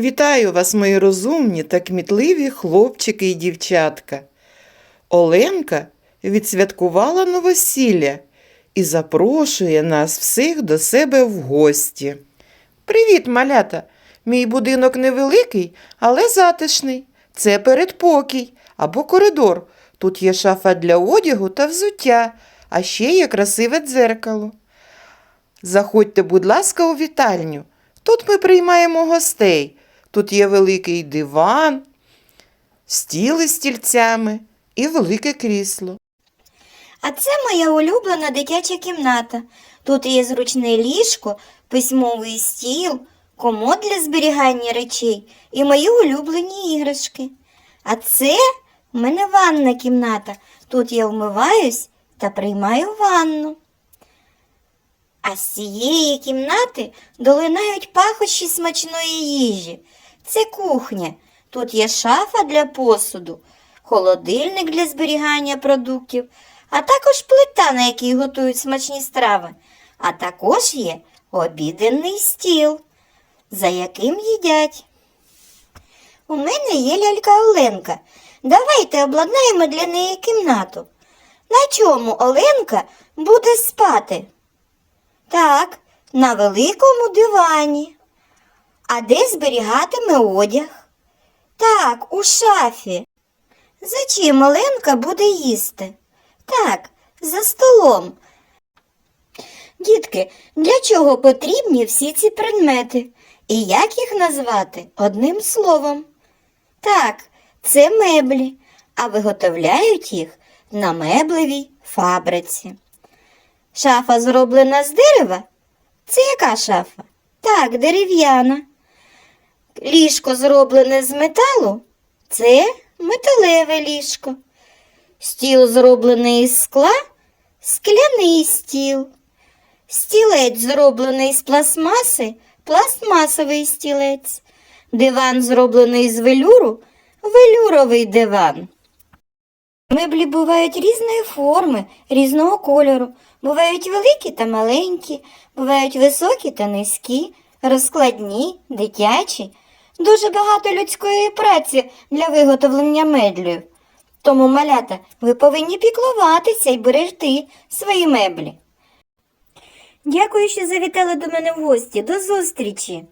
Вітаю вас, мої розумні та кмітливі хлопчики і дівчатка. Оленка відсвяткувала новосілля і запрошує нас всіх до себе в гості. Привіт, малята! Мій будинок невеликий, але затишний. Це передпокій або коридор. Тут є шафа для одягу та взуття, а ще є красиве дзеркало. Заходьте, будь ласка, у вітальню. Тут ми приймаємо гостей. Тут є великий диван, стіл із стільцями і велике крісло. А це моя улюблена дитяча кімната. Тут є зручне ліжко, письмовий стіл, комод для зберігання речей і мої улюблені іграшки. А це в мене ванна кімната. Тут я вмиваюсь та приймаю ванну. А з цієї кімнати долинають пахощі смачної їжі. Це кухня. Тут є шафа для посуду, холодильник для зберігання продуктів, а також плита, на якій готують смачні страви. А також є обіденний стіл, за яким їдять. У мене є лялька Оленка. Давайте обладнаємо для неї кімнату. На чому Оленка буде спати? Так, на великому дивані. А де зберігатиме одяг? Так, у шафі. За чим Оленка буде їсти? Так, за столом. Дітки, для чого потрібні всі ці предмети? І як їх назвати одним словом? Так, це меблі, а виготовляють їх на меблевій фабриці. Шафа зроблена з дерева? Це яка шафа? Так, дерев'яна. Ліжко зроблене з металу? Це металеве ліжко. Стіл зроблений із скла? Скляний стіл. Стілець зроблений з пластмаси, пластмасовий стілець. Диван зроблений з велюру, велюровий диван. Меблі бувають різної форми, різного кольору. Бувають великі та маленькі, бувають високі та низькі, розкладні, дитячі. Дуже багато людської праці для виготовлення медлів. Тому, малята, ви повинні піклуватися і берегти свої меблі. Дякую, що завітали до мене в гості. До зустрічі!